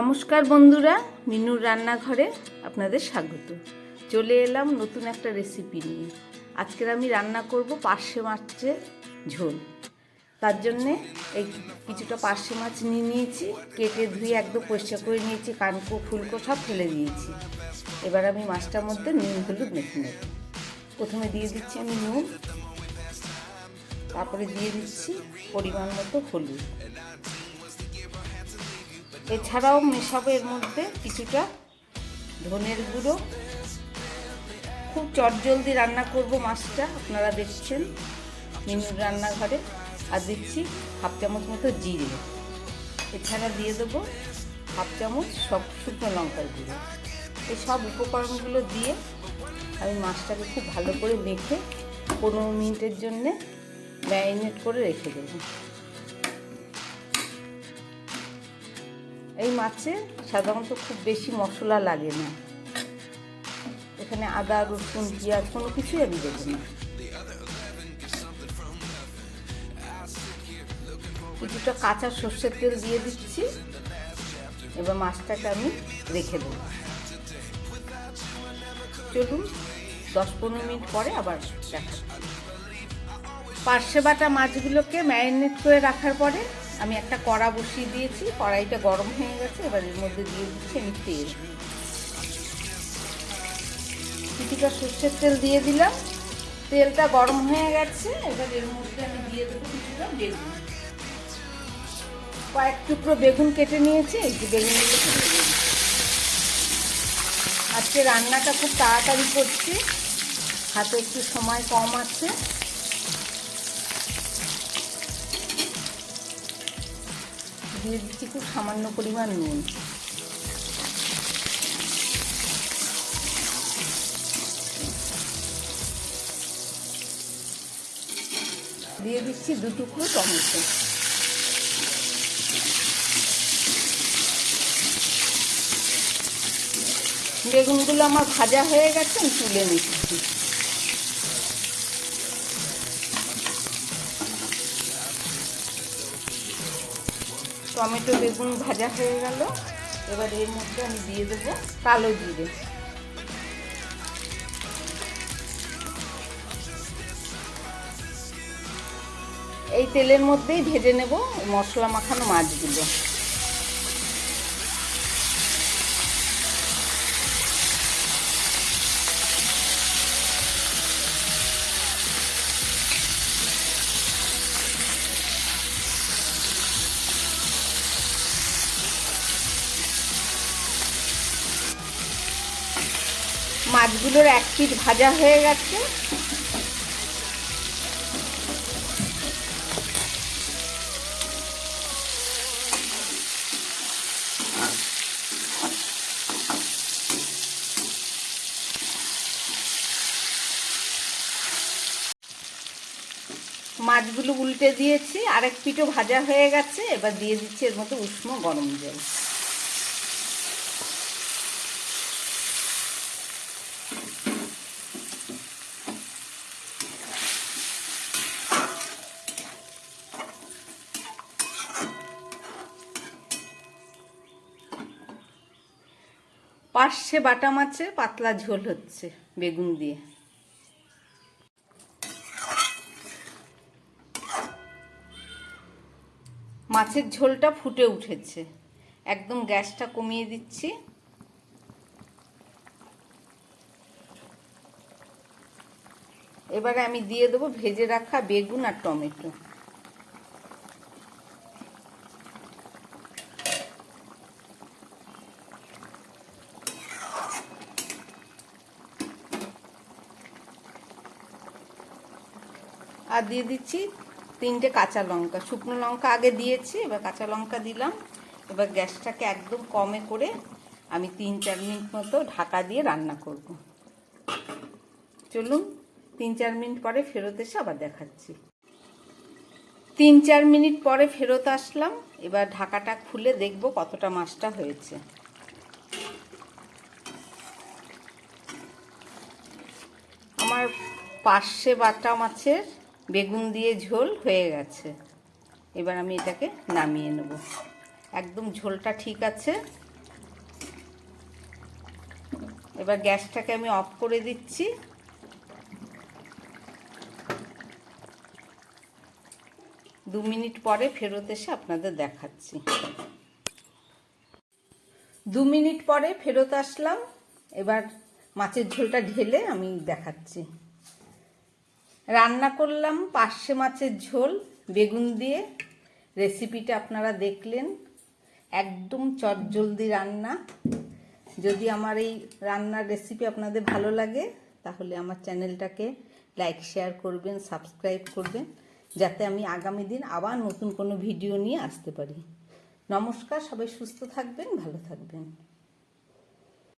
নমস্কার বন্ধুরা, মিনুর রান্নাঘরে আপনাদের স্বাগত। চলে এলাম নতুন একটা রেসিপি নিয়ে। আজকের আমি রান্না করব পার্শে মাছের ঝোল। তার জন্যে এই কিছুটা পার্শে মাছ নিয়ে নিয়েছি, কেটে ধুয়ে একদম পরিষ্কার করে নিয়েছি, কানকো, ফুলকো সব ফেলে দিয়েছি। এবার আমি মাছটার মধ্যে নুন, হলুদ মেখে নেব। প্রথমে দিয়ে দিচ্ছি আমি নুন, তারপরে দিয়ে দিচ্ছি পরিমাণ মতো হলুদ। এছাড়াও মেশাবো এর মধ্যে কিছুটা ধনের গুঁড়ো। খুব চটজলদি রান্না করব মাছটা, আপনারা দেখছেন মিনুর রান্নাঘরে। আর দিচ্ছি হাফ চামচ মতো জিরে। এছাড়া দিয়ে দেবো হাফ চামচ সব শুকনো লঙ্কার গুঁড়ো। এই সব উপকরণগুলো দিয়ে আমি মাছটাকে খুব ভালো করে মেখে পনেরো মিনিটের জন্যে ম্যারিনেট করে রেখে দেবো। এই মাছে সাধারণত খুব বেশি মশলা লাগে না। এখানে আদা, রসুন, পেঁয়াজ কোনো কিছুই আমি দেবো না। কিছুটা কাঁচা সর্ষের তেল দিয়ে দিচ্ছি। এবার মাছটাকে আমি রেখে দেবো। চলুন, দশ পনেরো মিনিট পরে আবার দেখা। পার্শে বাটা মাছগুলোকে ম্যারিনেট করে রাখার পরে আমি একটা কড়া বসিয়ে দিয়েছি, কড়াইটা গরম হয়ে গেছে, এবার এর মধ্যে দিয়ে দিচ্ছি আমি তেল। কিছুটা সর্ষের তেল দিয়ে দিলাম। তেলটা গরম হয়ে গেছে, এবার এর মধ্যে আমি দিয়ে দেবো কিছুটা বেগুন। কয়েক টুকরো বেগুন কেটে নিয়েছি, এই যে দিয়েছি আজকে রান্নাটা খুব তাড়াতাড়ি করছি, হাতে একটু সময় কম আছে। দিয়ে দিচ্ছি খুব সামান্য পরিমাণ নুন। দিয়ে দিচ্ছি দু টুকরো টমেটো। বেগুনগুলো আমার ভাজা হয়ে গেছে তুলে নিচ্ছি। টমেটো, বেগুন ভাজা হয়ে গেল। এবার এর মধ্যে আমি দিয়ে দেবো কালো জিরে। এই তেলের মধ্যেই ভেজে নেব মশলা মাখানো মাছগুলো। মাছগুলোর এক পিঠ ভাজা হয়ে গেছে। মাছগুলো উল্টে দিয়েছি, আরেক পিঠও ভাজা হয়ে গেছে, এবার দিয়ে দিচ্ছি এর মতো উষ্ণ গরম জল। পার্শ্বে বাটা মাছে, পাতলা ঝোল হচ্ছে বেগুন দিয়ে। মাছের ঝোলটা ফুটে উঠেছে। একদম গ্যাসটা কমিয়ে দিচ্ছি। এবারে আমি দিয়ে দেবো ভেজে রাখা বেগুন আর টমেটো। আর দিয়ে দিচ্ছি তিনটে কাঁচা লঙ্কা। শুকনো লঙ্কা আগে দিয়েছি, এবার কাঁচা লঙ্কা দিলাম। এবার গ্যাসটাকে একদম কমে করে আমি তিন চার মিনিট মতো ঢাকা দিয়ে রান্না করব। চলুন, তিন চার মিনিট পরে ফেরত এসে আবার দেখাচ্ছি। তিন চার মিনিট পরে ফেরত আসলাম, এবার ঢাকাটা খুলে দেখব কতটা মাছটা হয়েছে। আমার পার্শ্বে বাটা মাছের বেগুন দিয়ে ঝোল হয়ে গেছে। এবার আমি এটাকে নামিয়ে নেব। একদম ঝোলটা ঠিক আছে। এবার গ্যাসটাকে আমি অফ করে দিচ্ছি। দু মিনিট পরে ফেরত এসে আপনাদের দেখাচ্ছি। দু মিনিট পরে ফেরত আসলাম। এবার মাছের ঝোলটা ঢেলে আমি দেখাচ্ছি। রান্না করলাম পার্শে মাছের ঝোল, বেগুন দিয়ে। রেসিপিটা আপনারা দেখলেন। একদম চটজলদি রান্না। যদি আমার এই রান্নার রেসিপি আপনাদের ভালো লাগে, তাহলে আমার চ্যানেলটাকে লাইক শেয়ার করবেন সাবস্ক্রাইব করবেন, যাতে আমি আগামী দিন আবার নতুন কোনো ভিডিও নিয়ে আসতে পারি। নমস্কার, সবাই সুস্থ থাকবেন, ভালো থাকবেন।